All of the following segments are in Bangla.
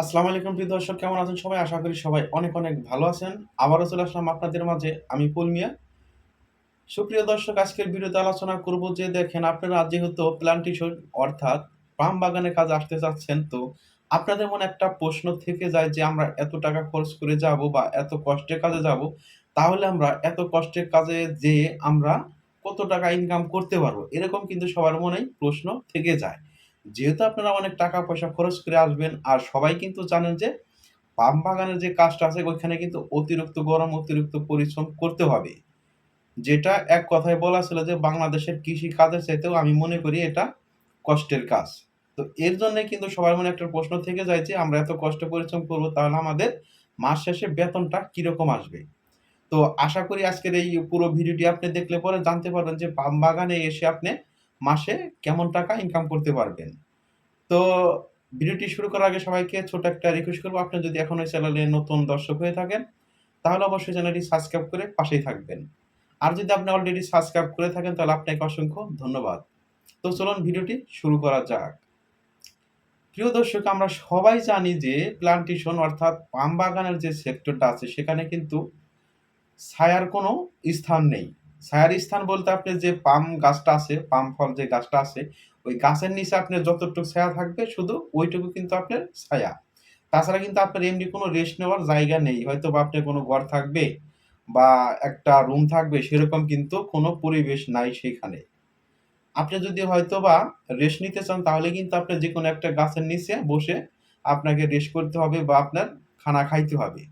আসসালামু আলাইকুম প্রিয় দর্শক, কেমন আছেন সবাই? আশা করি সবাই অনেক অনেক ভালো আছেন। আবারও চলে আসলাম আপনাদের মাঝে, আমি পুলমিয়া সুপ্রিয় দর্শক, আজকের ভিডিওতে আলোচনা করব যে, দেখেন আপনারা যেহেতু প্লান্টেশন অর্থাৎ পাম বাগানের কাজে আসতে চাচ্ছেন, তো আপনাদের মনে একটা প্রশ্ন থেকে যায় যে, আমরা এত টাকা খরচ করে যাব বা এত কষ্টের কাজে যাব, তাহলে আমরা এত কষ্টের কাজে যেয়ে আমরা কত টাকা ইনকাম করতে পারব? এরকম কিন্তু সবার মনেই প্রশ্ন থেকে যায়। যেহেতু আপনারা অনেক টাকা পয়সা খরচ করে আসবেন, আর সবাই কিন্তু জানেন যে পাম বাগানের যে কাজটা আছে, ওইখানে কিন্তু অতিরিক্ত গরম, অতিরিক্ত পরিশ্রম করতে হবে। যেটা এক কথায় বলা ছিল যে বাংলাদেশের কৃষি কাজের চাইতেও আমি মনে করি এটা কষ্টের কাজ। তো এর জন্য কিন্তু সবার মনে একটা প্রশ্ন থেকে যায় যে আমরা এত কষ্ট পরিশ্রম করব, তাহলে আমাদের মাস শেষে বেতনটা কীরকম আসবে? তো আশা করি আজকের এই পুরো ভিডিওটি আপনি দেখলে পরে জানতে পারবেন যে পাম বাগানে এসে আপনি মাসে কেমন টাকা ইনকাম করতে পারবেন। তো ভিডিওটি শুরু করার আগে সবাইকে ছোট একটা রিকোয়েস্ট করব। আপনি যদি এখন এই চ্যানেলে নতুন দর্শক হয়ে থাকেন, তাহলে অবশ্যই চ্যানেলটি সাবস্ক্রাইব করে পাশেই থাকবেন। আর যদি আপনি অলরেডি সাবস্ক্রাইব করে থাকেন, তাহলে আপনাকে অসংখ্য ধন্যবাদ। তো চলুন ভিডিওটি শুরু করা যাক। প্রিয় দর্শক, আমরা সবাই জানি যে প্লান্টেশন অর্থাৎ পাম বাগানের যে সেক্টরটা আছে, সেখানে কিন্তু ছায়ার কোনো স্থান নেই। ছায়ার স্থান বলতে আপনি যে পাম গাছটা আছে, পাম ফল যে গাছটা আছে, ওই গাছের নিচে আপনার যতটুকু ছায়া থাকবে শুধু ওইটুকু কিন্তু আপনার ছায়া। তাছাড়া কিন্তু আপনার এমনি কোনো রেস্ট নেওয়ার জায়গা নেই। হয়তো বা আপনার কোনো ঘর থাকবে বা একটা রুম থাকবে, সেরকম কিন্তু কোনো পরিবেশ নাই সেখানে। আপনি যদি হয়তো বা রেস্ট নিতে চান, তাহলে কিন্তু আপনি যে কোনো একটা গাছের নিচে বসে আপনাকে রেস্ট করতে হবে বা আপনার খানা খাইতে হবে।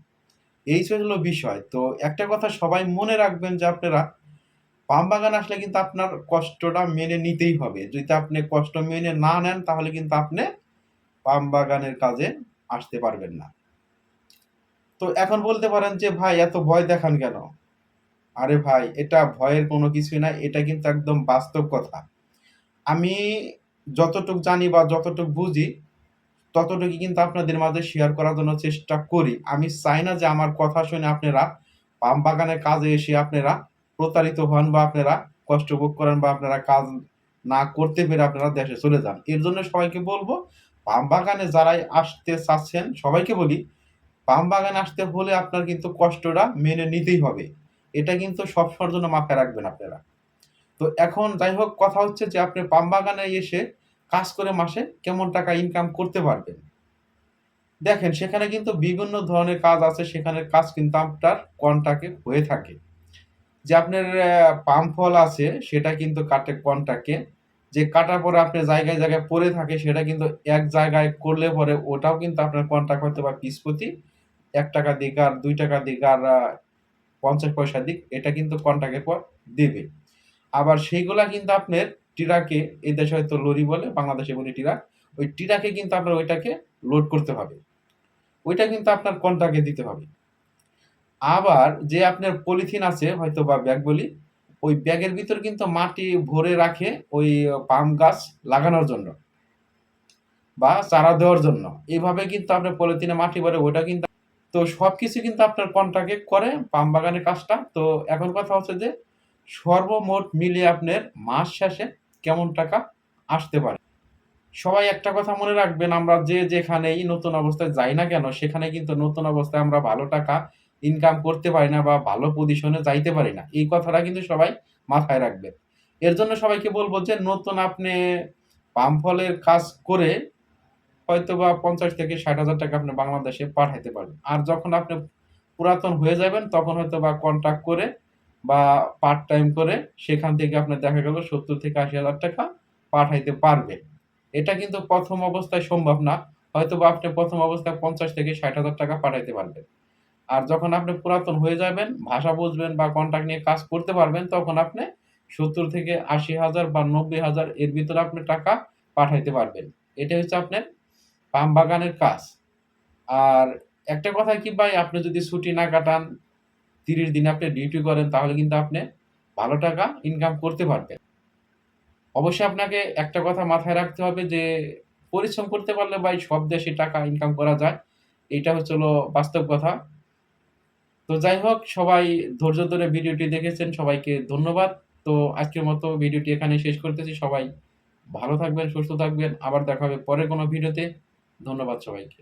এই হলো বিষয়। তো একটা কথা সবাই মনে রাখবেন যে আপনারা পাম বাগান আসলে কিন্তু আপনার কষ্টটা মেনে নিতেই হবে। যদি আপনি কষ্ট মেনে না নেন, তাহলে কিন্তু আপনি পাম বাগানের কাজে আসতে পারবেন না। তো এখন বলতে পারেন যে, ভাই, এত ভয় দেখান কেন? আরে ভাই, এটা ভয়ের কোনো কিছুই না, এটা কিন্তু একদম বাস্তব কথা। আমি যতটুক জানি বা যতটুক বুঝি, ততটুকু কিন্তু আপনাদের মাঝে শেয়ার করার জন্য চেষ্টা করি। আমি চাই না যে আমার কথা শুনে আপনারা পাম বাগানের কাজে এসে আপনারা প্রতারিত হন বা আপনারা কষ্ট ভোগ করেন বা আপনারা কাজ না করতে পেরে আপনারা দেশে চলে যান। এর জন্য সবাইকে বলব, পাম বাগানে যারাই আসতে চাচ্ছেন, সবাইকে বলি, পাম বাগানে আসতে হলে আপনার কিন্তু কষ্টটা মেনে নিতেই হবে। এটা কিন্তু সবসময়ের জন্য মাথায় রাখবেন আপনারা। তো এখন যাই হোক, কথা হচ্ছে যে আপনি পাম বাগানে এসে কাজ করে মাসে কেমন টাকা ইনকাম করতে পারবেন? দেখেন, সেখানে কিন্তু বিভিন্ন ধরনের কাজ আছে সেখানে কাজ কিন্তু আপনার কন্টাকে হয়ে থাকে। যে আপনার পাম ফল আছে, সেটা কিন্তু কাটে কনটাকে যে কাটার পরে আপনি জায়গায় জায়গায় পড়ে থাকে, সেটা কিন্তু এক জায়গায় করলে পরে ওটাও কিন্তু আপনার কন্টাক্ট হতে বা পিস প্রতি এক টাকা দিক আর দুই টাকা দিক আর পঞ্চাশ পয়সা দিক, এটা কিন্তু কন্টাক্টের পর দেবে। আবার সেইগুলা কিন্তু আপনার টিরাকে, এই দেশে হয়তো লরি বলে, বাংলাদেশে বলি টিরাক ওই টিরাকে কিন্তু আপনার ওইটাকে লোড করতে হবে। ওইটা কিন্তু আপনার কন্টাকে দিতে হবে। আবার যে আপনার পলিথিন আছে হয়তো বা ব্যাগ বলি, ওই ব্যাগের ভিতর কিন্তু মাটি ভরে রাখে ওই পাম গাছ লাগানোর জন্য বা চারা দেওয়ার জন্য। এইভাবে কিন্তু আপনার পলিথিনে মাটি ভরে, ওইটা কিন্তু তো সবকিছু কিন্তু আপনার কন্ট্রাক্টে করে পাম বাগানের কাজটা। তো এখন কথা হচ্ছে যে, সর্বমোট মিলিয়ে আপনার মাস শেষে কেমন টাকা আসতে পারে? সবাই একটা কথা মনে রাখবেন, আমরা যে যেখানেই নতুন অবস্থায় যাই না কেন, সেখানে কিন্তু নতুন অবস্থায় আমরা ভালো টাকা ইনকাম করতে পারি না বা ভালো পজিশনে যাইতে পারি না, এই কথাটা কিন্তু সবাই মাথায় রাখবেন এর জন্য সবাইকে বলব যে, নতুন আপনি পাম ফলের কাজ করে হয়তো বা পঞ্চাশ থেকে ষাট হাজার টাকা আপনি বাংলাদেশে পাঠাইতে পারবেন আর যখন আপনি পুরাতন হয়ে যাবেন, তখন হয়তো বা কন্ট্যাক্ট করে বা পার্ট টাইম করে সেখান থেকে আপনার দেখা গেল সত্তর থেকে আশি হাজার টাকা পাঠাইতে পারবেন। এটা কিন্তু প্রথম অবস্থায় সম্ভব না। হয়তো বা আপনি প্রথম অবস্থায় পঞ্চাশ থেকে ষাট হাজার টাকা পাঠাইতে পারবেন। আর যখন আপনি পুরাতন হয়ে যাবেন, ভাষা বুঝবেন বা কন্ট্যাক্ট নিয়ে কাজ করতে পারবেন, তখন আপনি সত্তর থেকে আশি হাজার বা নব্বই হাজার এর ভিতরে আপনি টাকা পাঠাইতে পারবেন। এটা হচ্ছে আপনার পাম বাগানের কাজ। আর একটা কথা কি ভাই, আপনি যদি ছুটি না কাটান, তিরিশ দিন আপনি ডিউটি করেন, তাহলে কিন্তু আপনি ভালো টাকা ইনকাম করতে পারবেন। অবশ্যই আপনাকে একটা কথা মাথায় রাখতে হবে যে, পরিশ্রম করতে পারলে ভাই সব দেশে টাকা ইনকাম করা যায়। এটা হচ্ছে বাস্তব কথা। তো যাই হোক, সবাই ধৈর্য ধরে ভিডিওটি দেখেছেন, সবাইকে ধন্যবাদ। তো আজকের মতো ভিডিওটি এখানে শেষ করতেছি। সবাই ভালো থাকবেন, সুস্থ থাকবেন। আবার দেখা হবে পরে কোনো ভিডিওতে। ধন্যবাদ সবাইকে।